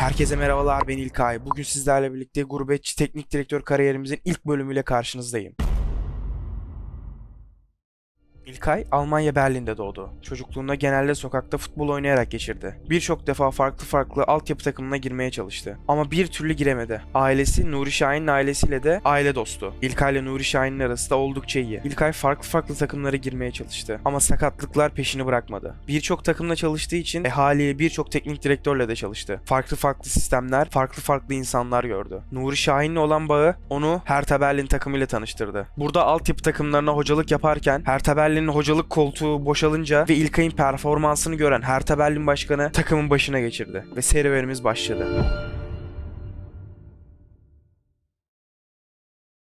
Herkese merhabalar ben İlkay. Bugün sizlerle birlikte gurbetçi teknik direktör kariyerimizin ilk bölümüyle karşınızdayım. İlkay Almanya Berlin'de doğdu. Çocukluğunda genelde sokakta futbol oynayarak geçirdi. Birçok defa farklı farklı altyapı takımına girmeye çalıştı. Ama bir türlü giremedi. Ailesi Nuri Şahin'in ailesiyle de aile dostu. İlkay ile Nuri Şahin'in arası da oldukça iyi. İlkay farklı farklı takımlara girmeye çalıştı. Ama sakatlıklar peşini bırakmadı. Birçok takımla çalıştığı için e, haliyle birçok teknik direktörle de çalıştı. Farklı farklı sistemler, farklı farklı insanlar gördü. Nuri Şahin'le olan bağı onu Hertha Berlin takımıyla tanıştırdı. Burada altyapı takımlarına hocalık yaparken Hertha Berlin'in hocalık koltuğu boşalınca ve İlkay'ın performansını gören Hertha Berlin başkanı takımın başına geçirdi. Ve serüvenimiz başladı.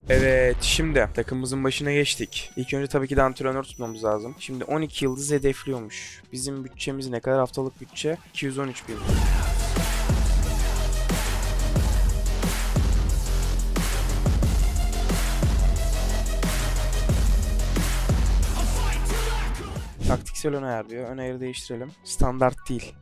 Evet şimdi takımımızın başına geçtik. İlk önce tabii ki de antrenör tutmamız lazım. Şimdi 12 yıldız hedefliyormuş. Bizim bütçemiz ne kadar haftalık bütçe? 213 bin. Taktiksel ön ayar diyor. Ön ayarı değiştirelim. Standart değil.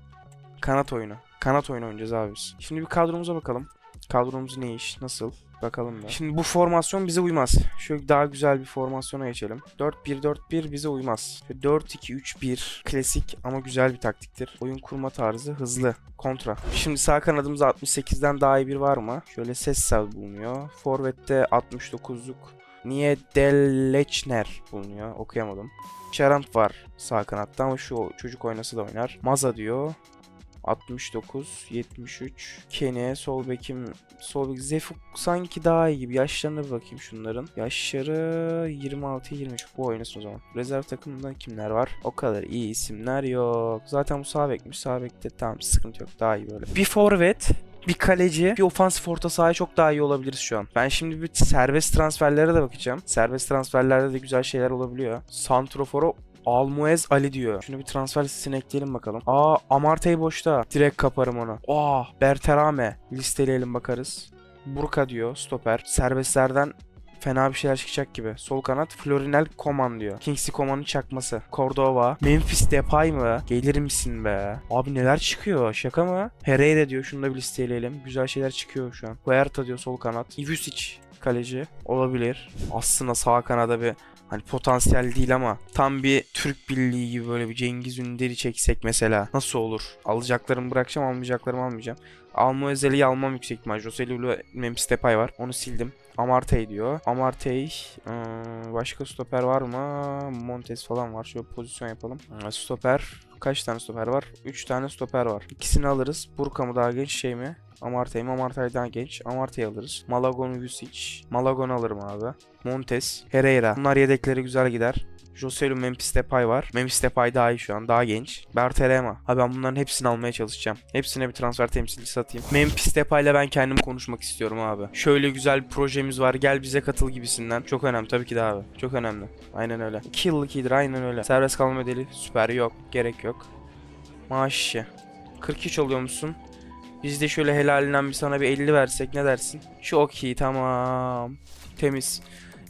Kanat oyunu. Kanat oyunu oynayacağız abi biz. Şimdi bir kadromuza bakalım. Kadromuz ne iş? Nasıl? Bakalım da. Şimdi bu formasyon bize uymaz. Şöyle daha güzel bir formasyona geçelim. 4-1-4-1 bize uymaz. 4-2-3-1 klasik ama güzel bir taktiktir. Oyun kurma tarzı hızlı. Kontra. Şimdi sağ kanadımızda 68'den daha iyi bir var mı? Şöyle Sessel bulunuyor. Forvet'te 69'luk Niye Delechner bulunuyor. Okuyamadım. Çarant var sağ kanatta ama şu çocuk oynası da oynar. Maza diyor. 69, 73. Kene, sol bekim, sol bek. Zefuk sanki daha iyi gibi. Yaşlarına bir bakayım şunların. Yaşları 26, 23. Bu oynasın o zaman. Rezerv takımında kimler var? O kadar iyi isimler yok. Zaten bu sağ bekmiş. Sağ bekte tamam sıkıntı yok. Daha iyi böyle. Bir forvet, bir kaleci, bir ofansif orta sahaya çok daha iyi olabiliriz şu an. Ben şimdi bir serbest transferlere de bakacağım. Serbest transferlerde de güzel şeyler olabiliyor. Santrofor'a Almuez Ali diyor. Şunu bir transfer listesine ekleyelim bakalım. Aa Amartey boşta. Direkt kaparım onu. Aa Berterame. Listeleyelim bakarız. Burka diyor stoper. Serbestlerden fena bir şeyler çıkacak gibi. Sol kanat Florinel Koman diyor. Kingsley Coman'ın çakması. Cordova. Memphis Depay mı? Gelir misin be? Abi neler çıkıyor? Şaka mı? Herrera diyor. Şunu da bir listeleyelim. Güzel şeyler çıkıyor şu an. Huerta diyor sol kanat. Ivusic kaleci olabilir. Aslında sağ kanada bir Hani potansiyel değil ama tam bir Türk Birliği gibi böyle bir Cengiz Ünder'i çeksek mesela nasıl olur? Alacaklarımı bırakacağım almayacaklarımı almayacağım. Alma özeliyi almam yüksek ihtimal. Joselu Memphis Depay var. Onu sildim. Amartey diyor. Amartey. başka stoper var mı? Montes falan var. Şöyle pozisyon yapalım. Stoper. Kaç tane stoper var? 3 tane stoper var. İkisini alırız. Burka mı daha genç şey mi? Amartey mi? Amartey daha genç. Amartey alırız. Malagon Vucic. Malagon alırım abi. Montes. Herrera. Bunlar yedekleri güzel gider. Joselu Memphis Depay var. Memphis Depay daha iyi şu an. Daha genç. Berterema. Abi ben bunların hepsini almaya çalışacağım. Hepsine bir transfer temsilcisi atayım. Memphis Depay'la ben kendim konuşmak istiyorum abi. Şöyle güzel bir projemiz var. Gel bize katıl gibisinden. Çok önemli tabii ki de abi. Çok önemli. Aynen öyle. 2 yıllık iyidir aynen öyle. Serbest kalma bedeli süper yok. Gerek yok. Maaş işi. 43 oluyor musun? Biz de şöyle helalinden bir sana bir 50 versek ne dersin? Şu okey tamam. Temiz.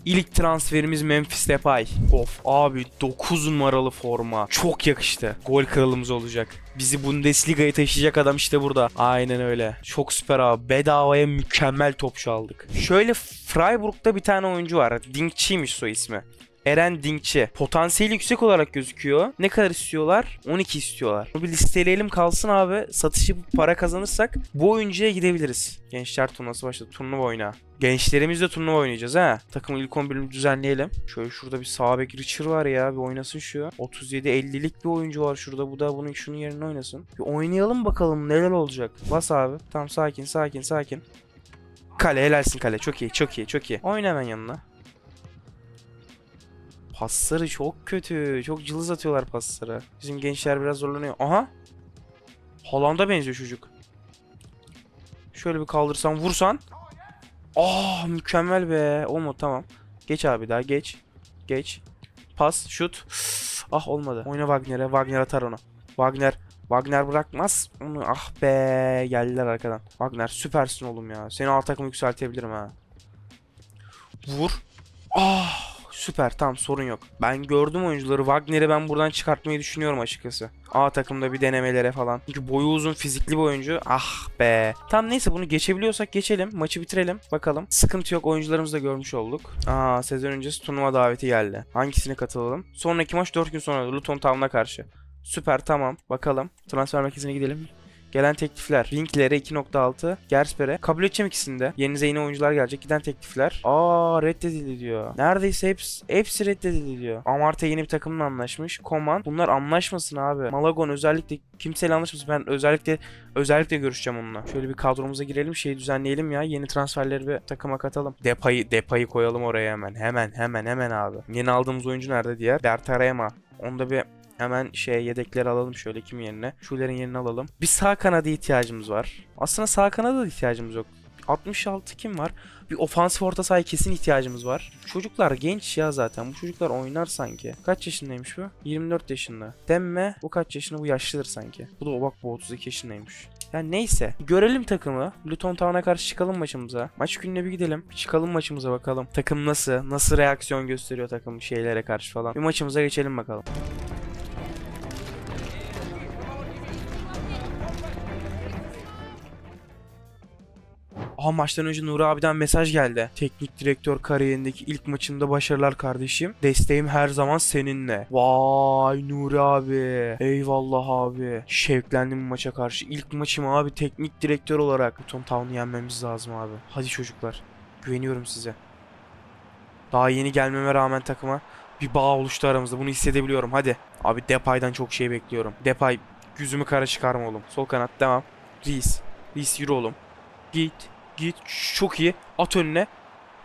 İlk transferimiz Memphis Depay. Of abi 9 numaralı forma. Çok yakıştı. Gol kralımız olacak. Bizi Bundesliga'ya taşıyacak adam işte burada. Aynen öyle. Çok süper abi. Bedavaya mükemmel topçu aldık. Şöyle Freiburg'da bir tane oyuncu var. Dinkçiymiş soy ismi. Eren Dinkçi. Potansiyeli yüksek olarak gözüküyor. Ne kadar istiyorlar? 12 istiyorlar. Bunu bir listeleyelim kalsın abi. Satışı para kazanırsak bu oyuncuya gidebiliriz. Gençler turnuvası başladı. Turnuva oyna. Gençlerimizle turnuva oynayacağız ha. Takımın ilk 11'ini düzenleyelim. Şöyle şurada bir sağ bek Richard var ya. Bir oynasın şu. 37-50'lik bir oyuncu var şurada. Bu da bunun şunun yerine oynasın. Bir oynayalım bakalım neler olacak. Bas abi. Tamam sakin sakin sakin. Kale helalsin kale. Çok iyi çok iyi çok iyi. Oyna hemen yanına. Pasları çok kötü. Çok cılız atıyorlar pasları. Bizim gençler biraz zorlanıyor. Aha. Haaland'a benziyor çocuk. Şöyle bir kaldırsan vursan. Aa mükemmel be. Olmadı tamam. Geç abi daha geç. Geç. Pas şut. Ah olmadı. Oyna Wagner'e. Wagner atar onu. Wagner. Wagner bırakmaz. Onu ah be. Geldiler arkadan. Wagner süpersin oğlum ya. Seni alt takımı yükseltebilirim ha. Vur. Ah Süper tamam sorun yok. Ben gördüm oyuncuları. Wagner'i ben buradan çıkartmayı düşünüyorum açıkçası. A takımda bir denemelere falan. Çünkü boyu uzun fizikli bir oyuncu. Ah be. Tamam neyse bunu geçebiliyorsak geçelim. Maçı bitirelim. Bakalım. Sıkıntı yok. Oyuncularımızı da görmüş olduk. Aa sezon öncesi turnuva daveti geldi. Hangisine katılalım? Sonraki maç 4 gün sonra Luton Town'a karşı. Süper tamam. Bakalım. Transfer merkezine gidelim. Gelen teklifler. Linklere 2.6. Gersper'e. Kabul edeceğim ikisini de. Yeni oyuncular gelecek. Giden teklifler. Aa reddedildi diyor. Neredeyse hepsi, hepsi reddedildi diyor. Amartya yeni bir takımla anlaşmış. Koman. Bunlar anlaşmasın abi. Malagon özellikle kimseyle anlaşmasın. Ben özellikle özellikle görüşeceğim onunla. Şöyle bir kadromuza girelim. Şey düzenleyelim ya. Yeni transferleri bir takıma katalım. Depayı, Depayı koyalım oraya hemen. Hemen hemen hemen abi. Yeni aldığımız oyuncu nerede diğer? Bertarema. Onda bir Hemen şey yedekleri alalım şöyle kim yerine. Şulerin yerine alalım. Bir sağ kanada ihtiyacımız var. Aslında sağ kanada da ihtiyacımız yok. 66 kim var? Bir ofansif orta sahaya kesin ihtiyacımız var. Çocuklar genç ya zaten. Bu çocuklar oynar sanki. Kaç yaşındaymış bu? 24 yaşında. Demme bu kaç yaşında? Bu yaşlıdır sanki. Bu da bak bu 32 yaşındaymış. Yani neyse. Görelim takımı. Luton Town'a karşı çıkalım maçımıza. Maç gününe bir gidelim. Çıkalım maçımıza bakalım. Takım nasıl? Nasıl reaksiyon gösteriyor takım şeylere karşı falan. Bir maçımıza geçelim bakalım. Aha maçtan önce Nuri abiden mesaj geldi. Teknik direktör kariyerindeki ilk maçında başarılar kardeşim. Desteğim her zaman seninle. Vay Nuri abi. Eyvallah abi. Şevklendim bu maça karşı. İlk maçım abi teknik direktör olarak. Luton Town'u yenmemiz lazım abi. Hadi çocuklar. Güveniyorum size. Daha yeni gelmeme rağmen takıma bir bağ oluştu aramızda. Bunu hissedebiliyorum. Hadi. Abi Depay'dan çok şey bekliyorum. Depay yüzümü kara çıkarma oğlum. Sol kanat devam. Reis. Reis yürü oğlum. Git. Git. Çok iyi. At önüne.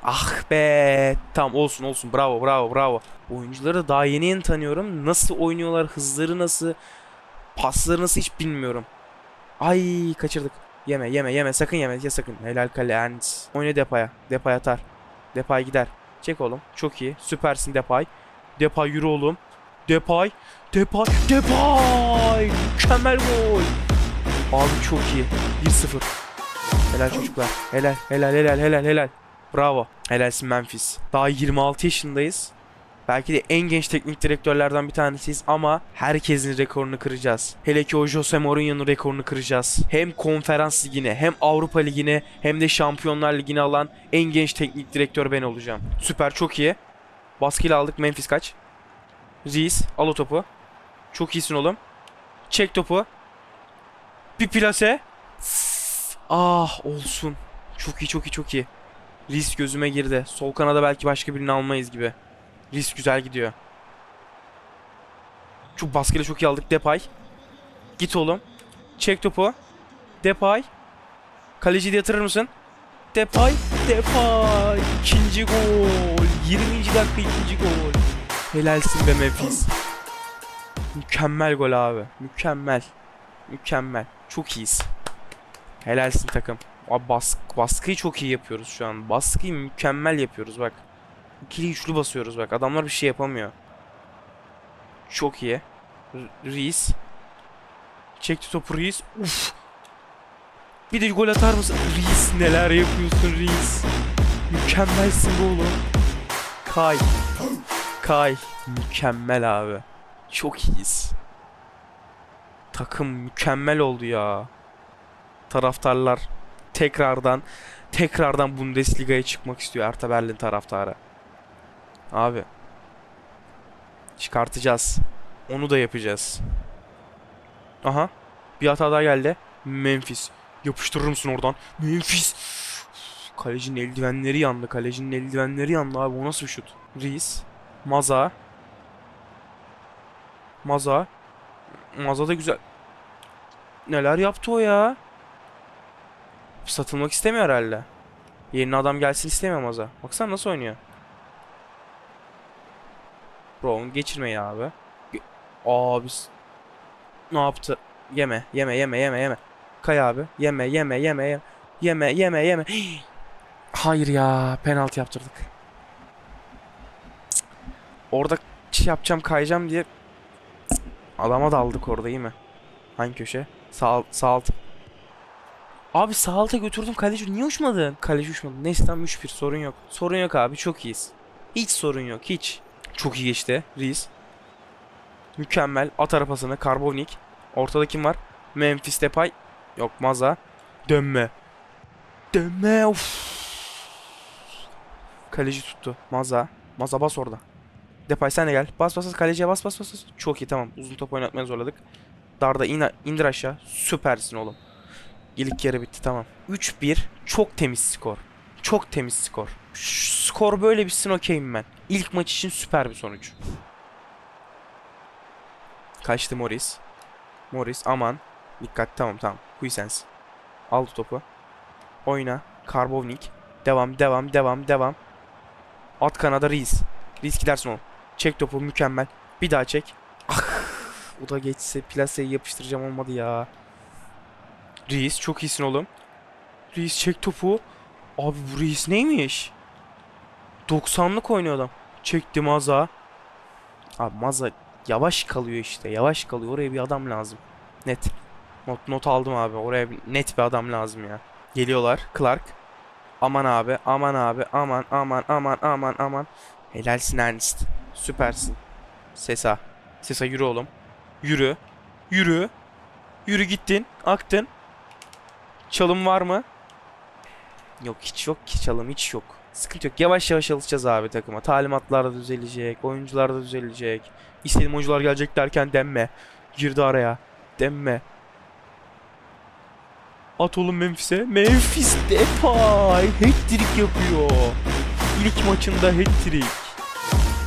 Ah be. Tamam olsun olsun. Bravo bravo bravo. Oyuncuları daha yeni yeni tanıyorum. Nasıl oynuyorlar? Hızları nasıl? Pasları nasıl hiç bilmiyorum. Ay kaçırdık. Yeme yeme yeme sakın yeme ya sakın. Helal kale Ernst. Oyna Depay'a. Depay atar. Depay gider. Çek oğlum. Çok iyi. Süpersin Depay. Depay yürü oğlum. Depay. Depay. Depay. Mükemmel gol. Abi çok iyi. 1-0. Helal çocuklar. Helal helal helal helal helal. Bravo. Helalsin Memphis. Daha 26 yaşındayız. Belki de en genç teknik direktörlerden bir tanesiyiz ama herkesin rekorunu kıracağız. Hele ki o Jose Mourinho'nun rekorunu kıracağız. Hem konferans ligine hem Avrupa ligine hem de Şampiyonlar Ligi'ne alan en genç teknik direktör ben olacağım. Süper çok iyi. Baskıyla aldık Memphis kaç. Reis al o topu. Çok iyisin oğlum. Çek topu. Bir plase. Ah olsun. Çok iyi çok iyi çok iyi. Risk gözüme girdi. Sol kanada belki başka birini almayız gibi. Risk güzel gidiyor. Çok baskıyla çok iyi aldık. Depay. Git oğlum. Çek topu. Depay. Kaleciyi de yatırır mısın? Depay. Depay. İkinci gol. 20. dakika ikinci gol. Helalsin be Memphis. Mükemmel gol abi. Mükemmel. Mükemmel. Çok iyiyiz. Helalsin takım. Abi bask baskıyı çok iyi yapıyoruz şu an. Baskıyı mükemmel yapıyoruz bak. İkili üçlü basıyoruz bak. Adamlar bir şey yapamıyor. Çok iyi. Reis. Çekti topu Reis. Uf. Bir de gol atar mısın? Reis neler yapıyorsun Reis. Mükemmelsin be oğlum. Kay. Kay. Mükemmel abi. Çok iyiyiz. Takım mükemmel oldu ya taraftarlar tekrardan tekrardan Bundesliga'ya çıkmak istiyor Hertha Berlin taraftarı. Abi çıkartacağız. Onu da yapacağız. Aha. Bir hata daha geldi. Memphis. Yapıştırır mısın oradan? Memphis. Kalecinin eldivenleri yandı. Kalecinin eldivenleri yandı abi. O nasıl bir şut? Reis. Maza. Maza. Maza da güzel. Neler yaptı o ya? Satılmak istemiyor herhalde. Yerine adam gelsin istemiyor Maza. Baksana nasıl oynuyor. Brown geçirme ya abi. Abi ne yaptı? Yeme, yeme, yeme, yeme, yeme. Kay abi. Yeme, yeme, yeme, yeme. Yeme, yeme, yeme. Hayır ya, penaltı yaptırdık. Orada şey yapacağım, kayacağım diye Cık. adama daldık orada iyi mi? Hangi köşe? Sağ, sağ alt. Abi sağ alta götürdüm kaleci niye uçmadın? Kaleci uçmadı. Neyse tamam 3-1 sorun yok. Sorun yok abi çok iyiyiz. Hiç sorun yok hiç. Çok iyi geçti Reis. Mükemmel. At arapasını. Karbovnik. Ortada kim var? Memphis Depay. Yok Maza. Dönme. Dönme. Of. Kaleci tuttu. Maza. Maza bas orada. Depay sen de gel. Bas bas bas. Kaleciye bas bas. bas. Çok iyi tamam. Uzun top oynatmaya zorladık. Darda in, indir aşağı. Süpersin oğlum. İlk yarı bitti tamam. 3-1. Çok temiz skor. Çok temiz skor. Şu skor böyle bitsin okeyim ben. İlk maç için süper bir sonuç. Kaçtı Morris. Morris aman. Dikkat tamam tamam. Huysens. Aldı topu. Oyna. Karbovnik. Devam devam devam devam. At kanada Reis. Reis gidersin oğlum. Çek topu mükemmel. Bir daha çek. Ah. O da geçse plaseyi yapıştıracağım olmadı ya. Reis çok iyisin oğlum. Reis çek topu. Abi bu Reis neymiş? 90'lık oynuyor adam. Çekti Maza. Abi Maza yavaş kalıyor işte. Yavaş kalıyor. Oraya bir adam lazım. Net. Not, not aldım abi. Oraya bir, net bir adam lazım ya. Geliyorlar. Clark. Aman abi. Aman abi. Aman aman aman aman aman. Helalsin Ernst. Süpersin. Sesa. Sesa yürü oğlum. Yürü. Yürü. Yürü gittin. Aktın. Çalım var mı? Yok hiç yok ki çalım hiç yok. Sıkıntı yok. Yavaş yavaş alışacağız abi takıma. Talimatlar da düzelecek. Oyuncular da düzelecek. İstediğim oyuncular gelecek derken demme. Girdi araya. Demme. At oğlum Memphis'e. Memphis Depay. Hat-trick yapıyor. İlk maçında hat-trick.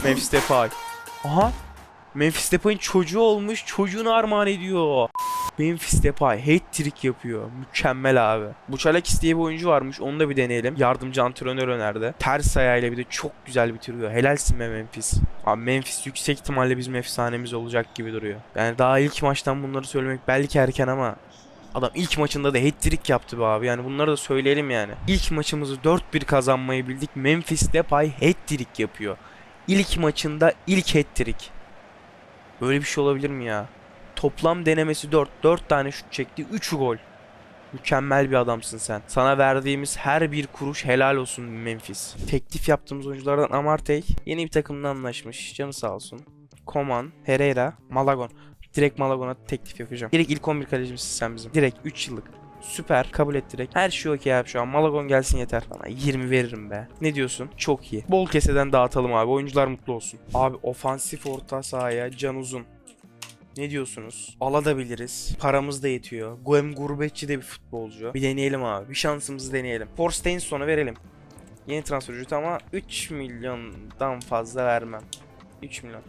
Memphis Depay. Aha. Memphis Depay'ın çocuğu olmuş. Çocuğunu armağan ediyor. Memphis Depay hat-trick yapıyor. Mükemmel abi. Bu diye bir oyuncu varmış. Onu da bir deneyelim. Yardımcı antrenör önerdi. Ters ayağıyla bir de çok güzel bitiriyor. Helalsin be Memphis. Abi Memphis yüksek ihtimalle bizim efsanemiz olacak gibi duruyor. Yani daha ilk maçtan bunları söylemek belki erken ama Adam ilk maçında da hat-trick yaptı be abi. Yani bunları da söyleyelim yani. İlk maçımızı 4-1 kazanmayı bildik. Memphis Depay hat-trick yapıyor. İlk maçında ilk hat-trick. Böyle bir şey olabilir mi ya? Toplam denemesi 4. 4 tane şut çekti. 3 gol. Mükemmel bir adamsın sen. Sana verdiğimiz her bir kuruş helal olsun Memphis. Teklif yaptığımız oyunculardan Amartey yeni bir takımla anlaşmış. Canı sağ olsun. Koman, Herrera, Malagon. Direkt Malagon'a teklif yapacağım. Direkt ilk 11 kalecimizsin sen bizim. Direkt 3 yıllık. Süper. Kabul et direkt. Her şey okey abi şu an. Malagon gelsin yeter. Bana 20 veririm be. Ne diyorsun? Çok iyi. Bol keseden dağıtalım abi. Oyuncular mutlu olsun. Abi ofansif orta sahaya can uzun. Ne diyorsunuz? Alabiliriz. Paramız da yetiyor. Guem gurbetçi de bir futbolcu. Bir deneyelim abi. Bir şansımızı deneyelim. Forstein sonu verelim. Yeni transfer ücreti ama 3 milyondan fazla vermem. 3 milyon.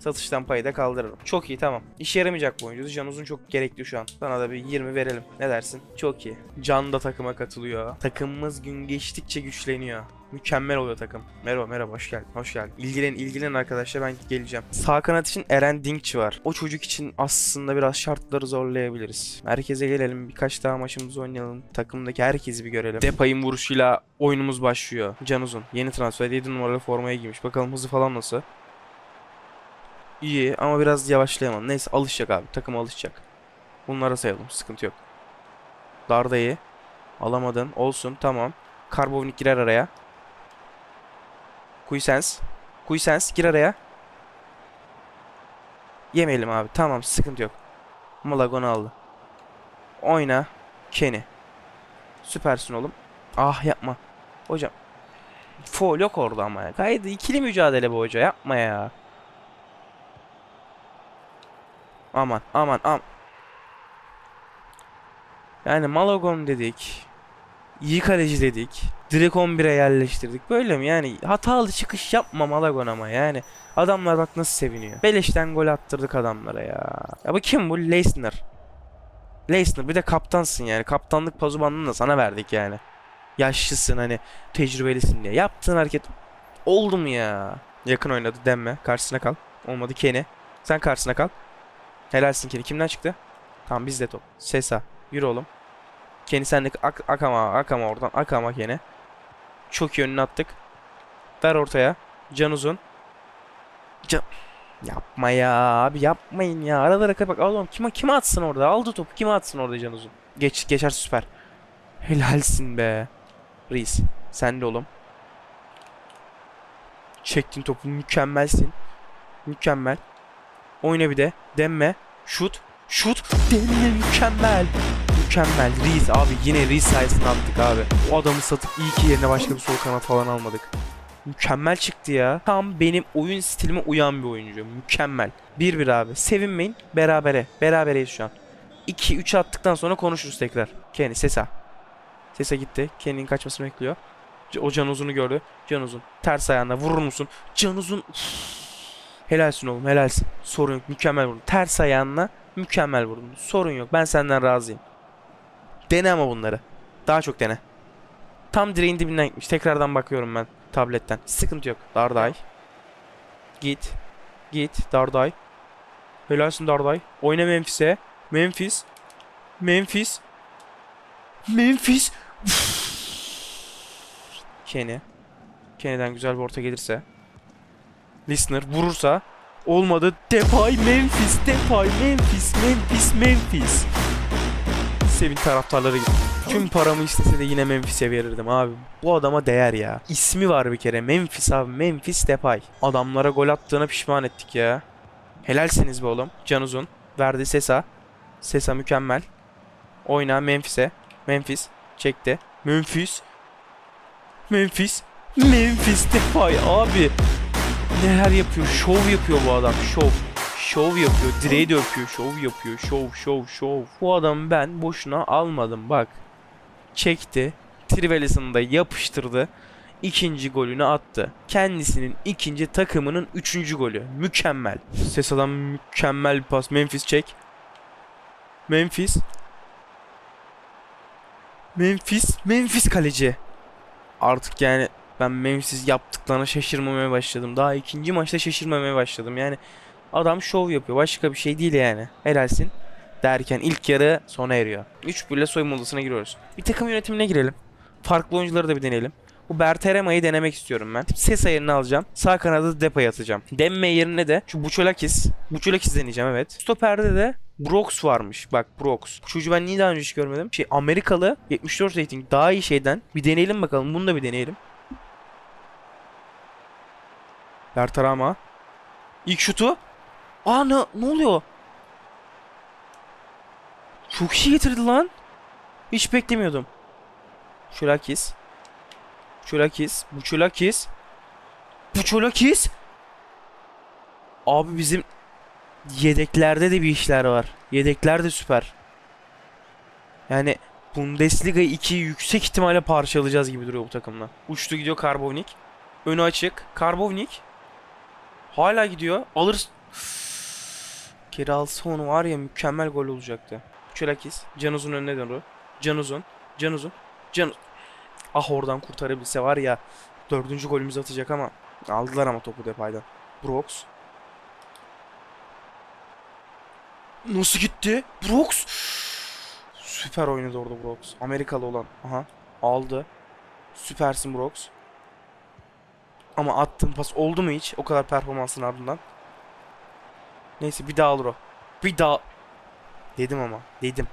Satıştan payı da kaldırırım. Çok iyi tamam. İşe yaramayacak bu oyuncu. Can uzun çok gerekli şu an. Sana da bir 20 verelim. Ne dersin? Çok iyi. Can da takıma katılıyor. Takımımız gün geçtikçe güçleniyor. Mükemmel oluyor takım. Merhaba merhaba hoş geldin. Hoş geldin. İlgilen ilgilen arkadaşlar ben geleceğim. Sağ kanat için Eren Dinkçi var. O çocuk için aslında biraz şartları zorlayabiliriz. Merkeze gelelim birkaç daha maçımızı oynayalım. Takımdaki herkesi bir görelim. Depay'ın vuruşuyla oyunumuz başlıyor. Can Uzun. Yeni transfer 7 numaralı formaya giymiş. Bakalım hızı falan nasıl. İyi ama biraz yavaşlayamam. Neyse alışacak abi. Takım alışacak. Bunlara sayalım. Sıkıntı yok. Darda iyi. Alamadın. Olsun. Tamam. Karbovnik girer araya. Kuysens. Kuysens gir araya. Yemeyelim abi. Tamam sıkıntı yok. Malagon aldı. Oyna. Kenny. Süpersin oğlum. Ah yapma. Hocam. Foul yok orada ama ya. Gayet ikili mücadele bu hoca. Yapma ya. Aman aman am. Yani Malagon dedik. İyi kaleci dedik. Direkt 11'e yerleştirdik. Böyle mi yani? Hatalı çıkış yapma Malagon ama yani. Adamlar bak nasıl seviniyor. Beleşten gol attırdık adamlara ya. Ya bu kim bu? Leisner. Leisner bir de kaptansın yani. Kaptanlık pazubanını da sana verdik yani. Yaşlısın hani tecrübelisin diye. Yaptığın hareket oldu mu ya? Yakın oynadı demme. Karşısına kal. Olmadı Kenny. Sen karşısına kal. Helalsin Kenny. Kimden çıktı? Tamam bizde top. Sesa. Yürü oğlum. Kenny sen de ak akama akama oradan. Akama Kenny. Çok iyi önüne attık. Ver ortaya. Can uzun. Can. Yapma ya abi yapmayın ya. Aralara kapak. Oğlum kime kime atsın orada? Aldı topu. Kime atsın orada Can uzun? Geç geçer süper. Helalsin be. Reis. Sen de oğlum. Çektin topu mükemmelsin. Mükemmel. Oyna bir de. Demme. Şut. Şut. Demme mükemmel. Mükemmel. Reis abi yine Reis sayesinde attık abi. O adamı satıp iyi ki yerine başka bir sol kanat falan almadık. Mükemmel çıktı ya. Tam benim oyun stilime uyan bir oyuncu. Mükemmel. 1-1 abi. Sevinmeyin. Berabere. Berabereyiz şu an. 2-3 attıktan sonra konuşuruz tekrar. Kenny Sesa. Sesa gitti. Kenny'nin kaçmasını bekliyor. O Can Uzun'u gördü. Can Uzun. Ters ayağına vurur musun? Can Uzun. Üff. Helalsin oğlum helalsin. Sorun yok. Mükemmel vurdun. Ters ayağına mükemmel vurdun. Sorun yok. Ben senden razıyım. Dene ama bunları. Daha çok dene. Tam direğin dibinden gitmiş. Tekrardan bakıyorum ben tabletten. Sıkıntı yok. Darday. Git. Git. Darday. Helalsin Darday. Oyna Memphis'e. Memphis. Memphis. Memphis. Kenny. Kenny'den güzel bir orta gelirse. Listener vurursa. Olmadı. Depay Memphis. Depay Memphis. Memphis. Memphis. Sevin taraftarları. Tüm paramı istese de yine Memphis'e verirdim abi. Bu adama değer ya. İsmi var bir kere. Memphis abi. Memphis Depay. Adamlara gol attığına pişman ettik ya. Helalsiniz be oğlum. Can Uzun. Verdi Sesa. Sesa mükemmel. Oyna Memphis'e. Memphis. Çekti. Memphis. Memphis. Memphis Depay abi. Neler yapıyor? Şov yapıyor bu adam. Şov. Şov yapıyor. Direği de öpüyor. Şov yapıyor. Şov şov şov. Bu adamı ben boşuna almadım bak. Çekti. Trivelis'ını da yapıştırdı. İkinci golünü attı. Kendisinin ikinci takımının üçüncü golü. Mükemmel. Ses adam mükemmel bir pas. Memphis çek. Memphis. Memphis. Memphis kaleci. Artık yani ben Memphis yaptıklarına şaşırmamaya başladım. Daha ikinci maçta şaşırmamaya başladım. Yani adam şov yapıyor. Başka bir şey değil yani. Helalsin. Derken ilk yarı sona eriyor. 3 ile soyunma odasına giriyoruz. Bir takım yönetimine girelim. Farklı oyuncuları da bir deneyelim. Bu Berterema'yı denemek istiyorum ben. Sesa yerini alacağım. Sağ kanada Depay atacağım. Demme yerine de şu Buçolakis. Buçolakis deneyeceğim evet. Stoper'de de Brox varmış. Bak Brox. Çocuğu ben niye daha önce hiç görmedim? Şey Amerikalı 74 rating daha iyi şeyden. Bir deneyelim bakalım. Bunu da bir deneyelim. Berterama. İlk şutu. Aa ne, ne oluyor? Çok iyi getirdi lan. Hiç beklemiyordum. Şulakis. Şulakis. Buçulakis. Buçulakis. Abi bizim yedeklerde de bir işler var. Yedekler de süper. Yani Bundesliga 2'yi yüksek ihtimalle parçalayacağız gibi duruyor bu takımla. Uçtu gidiyor Karbovnik. Önü açık. Karbovnik. Hala gidiyor. Alır. Geri alsa onu var ya mükemmel gol olacaktı. Çölakis. Can Uzun önüne doğru. Can Uzun. Can Uzun. Can Ah oradan kurtarabilse var ya. Dördüncü golümüzü atacak ama. Aldılar ama topu Depay'dan. Brooks. Nasıl gitti? Brooks. Süper oynadı orada Brooks. Amerikalı olan. Aha. Aldı. Süpersin Brooks. Ama attığın pas oldu mu hiç? O kadar performansın ardından. Neyse bir daha alır o. Bir daha. Dedim ama. Dedim.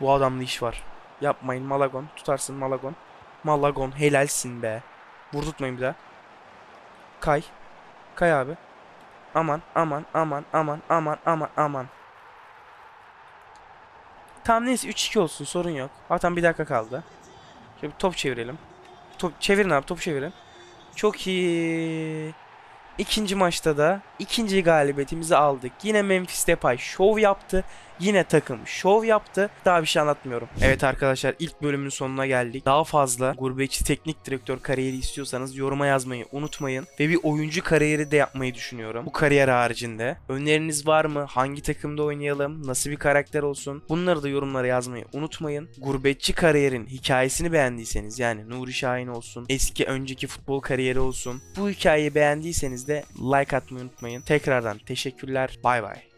Bu adamda iş var. Yapmayın Malagon. Tutarsın Malagon. Malagon helalsin be. Vurdurtmayın bir daha. Kay. Kay abi. Aman aman aman aman aman aman aman. Tamam neyse 3-2 olsun sorun yok. Zaten bir dakika kaldı. Şöyle bir top çevirelim. Top çevirin abi top çevirin. Çok iyi. İkinci maçta da ikinci galibiyetimizi aldık. Yine Memphis Depay şov yaptı. Yine takım şov yaptı. Daha bir şey anlatmıyorum. Evet arkadaşlar ilk bölümün sonuna geldik. Daha fazla gurbetçi teknik direktör kariyeri istiyorsanız yoruma yazmayı unutmayın. Ve bir oyuncu kariyeri de yapmayı düşünüyorum. Bu kariyer haricinde. Öneriniz var mı? Hangi takımda oynayalım? Nasıl bir karakter olsun? Bunları da yorumlara yazmayı unutmayın. Gurbetçi kariyerin hikayesini beğendiyseniz yani Nuri Şahin olsun, eski önceki futbol kariyeri olsun. Bu hikayeyi beğendiyseniz de like atmayı unutmayın. Tekrardan teşekkürler. Bay bay.